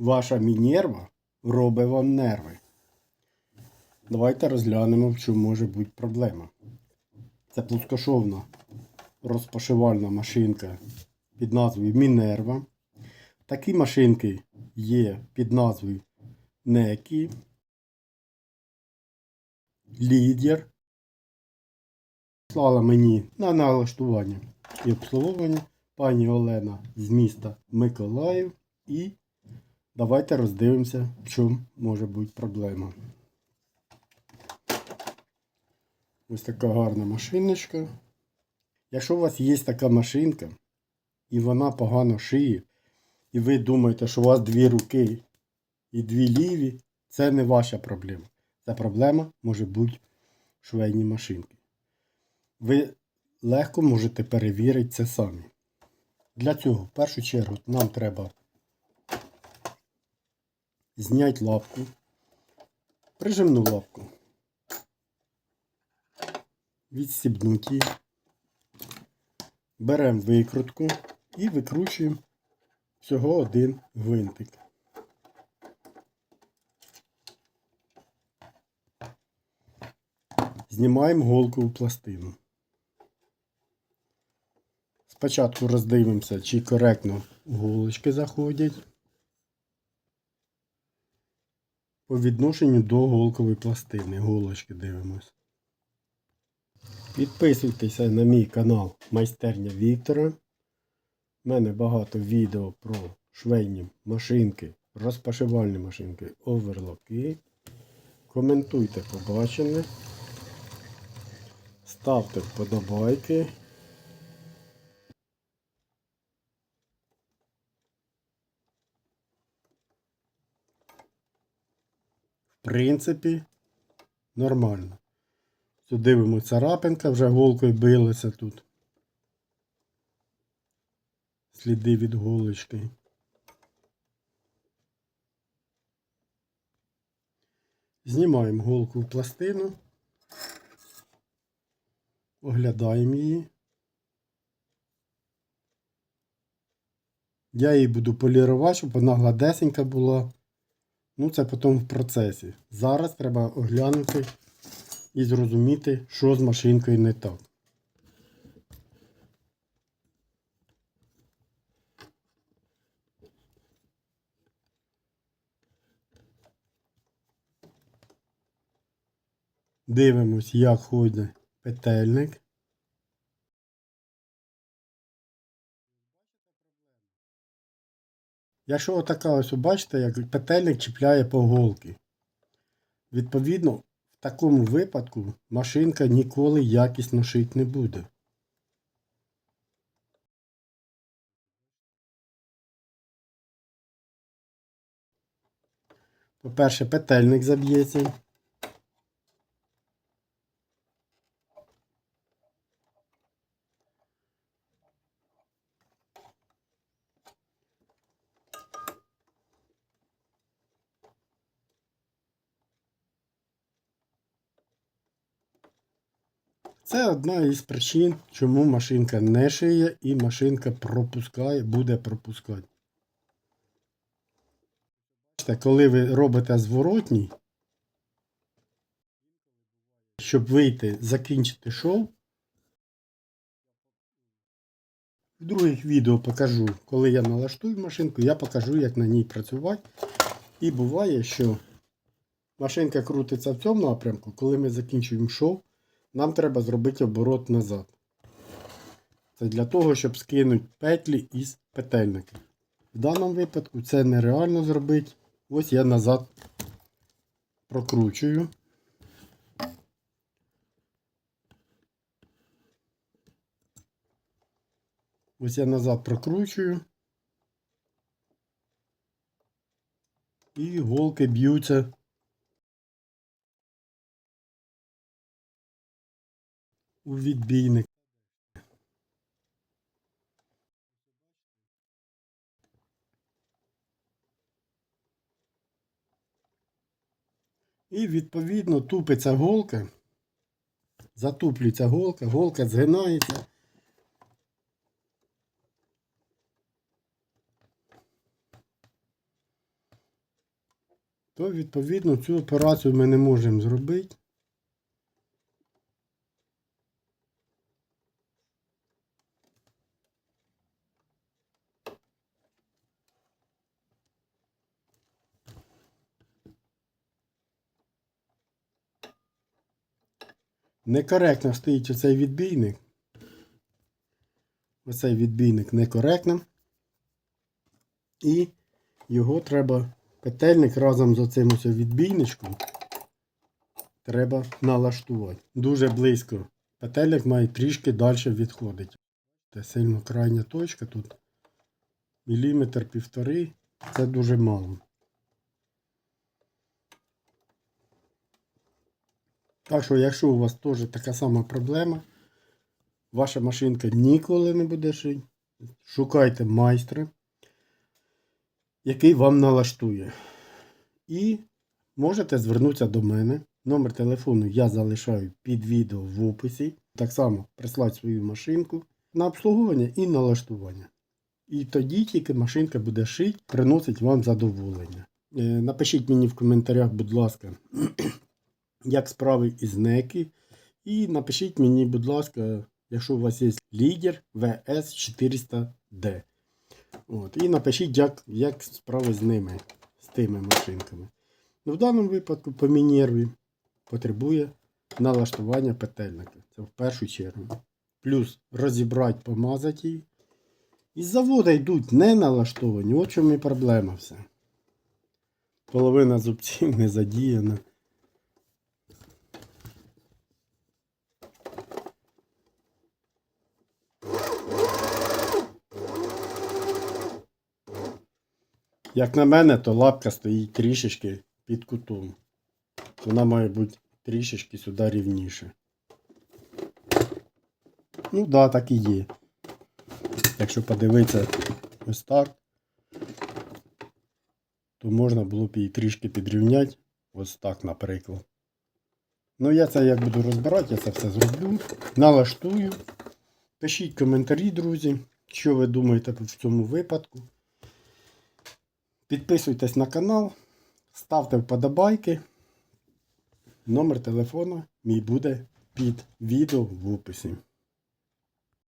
Ваша Мінерва робить вам нерви. Давайте розглянемо, в чому може бути проблема. Це плоскошовна розпашивальна машинка під назвою Мінерва. Такі машинки є під назвою Некі, Лідер. Слала мені на налаштування і обслуговування пані Олена з міста Миколаїв. І давайте роздивимося, в чому може бути проблема. Ось така гарна машиночка. Якщо у вас є така машинка, і вона погано шиє, і ви думаєте, що у вас дві руки і дві ліві, це не ваша проблема. Ця проблема може бути в швейній машинці. Ви легко можете перевірити це самі. Для цього, в першу чергу, нам треба зняти лапку, прижимну лапку, відстібнути її, беремо викрутку і викручуємо всього один гвинтик. Знімаємо голкову пластину. Спочатку роздивимося, чи коректно голочки заходять по відношенню до голкової пластини. Голочки дивимось. Підписуйтеся на мій канал Майстерня Віктора. У мене багато відео про швейні машинки, розпашивальні машинки, оверлоки. Коментуйте побачене. Ставте вподобайки. Принципі, нормально. Тут дивимо царапинка, вже голкою билася тут. Сліди від голочки. Знімаємо голку в пластину. Оглядаємо її. Я її буду полірувати, щоб вона гладесенька була. Ну, це потім в процесі. Зараз треба оглянути і зрозуміти, що з машинкою не так. Дивимось, як ходить петельник. Якщо отака ось бачите, як петельник чіпляє по голки. Відповідно, в такому випадку машинка ніколи якісно шити не буде. По-перше, петельник заб'ється. Це одна із причин, чому машинка не шиє і машинка пропускає, буде пропускати. Бачите, коли ви робите зворотній, щоб вийти, закінчити шов, в других відео покажу, коли я налаштую машинку, я покажу, як на ній працювати. І буває, що машинка крутиться в цьому напрямку, коли ми закінчуємо шов, нам треба зробити оборот назад. Це для того, щоб скинути петлі із петельника. В даному випадку це нереально зробити. Ось я назад прокручую. Ось я назад прокручую. І голки б'ються у відбійник. І відповідно тупиться голка, затуплюється голка, голка згинається. то відповідно цю операцію ми не можемо зробити. Некоректно стоїть оцей відбійник. Оцей відбійник некоректно. І його треба петельник разом з оцим ось відбійничком треба налаштувати. Дуже близько. Петельник має трішки далі відходити. Це сильно крайня точка тут. Міліметр півтори. Це дуже мало. Так що, якщо у вас теж така сама проблема, ваша машинка ніколи не буде шити, шукайте майстра, який вам налаштує. І можете звернутися до мене. Номер телефону я залишаю під відео в описі. Так само прислати свою машинку на обслуговування і налаштування. І тоді тільки машинка буде шити, приносить вам задоволення. Е, Напишіть мені в коментарях, будь ласка, як справи із неки. І напишіть мені, будь ласка, якщо у вас є лідер VS400D. От, і напишіть, як, як справи з ними, з тими машинками. Ну, в даному випадку по мінерві потребує налаштування петельника. Це в першу чергу. Плюс розібрати, помазати її. Із заводу йдуть не налаштовані. От чому і проблема все. Половина зубців не задіяна. Як на мене, то лапка стоїть трішечки під кутом. Вона має бути трішечки сюди рівніше. Ну да, так і є. Якщо подивитися ось так, то можна було б її трішки підрівняти. Ось так, наприклад. Ну, я це як буду розбирати, я це все зроблю. Налаштую. Пишіть коментарі, друзі, що ви думаєте в цьому випадку. Підписуйтесь на канал, ставте вподобайки. Номер телефону мій буде під відео в описі.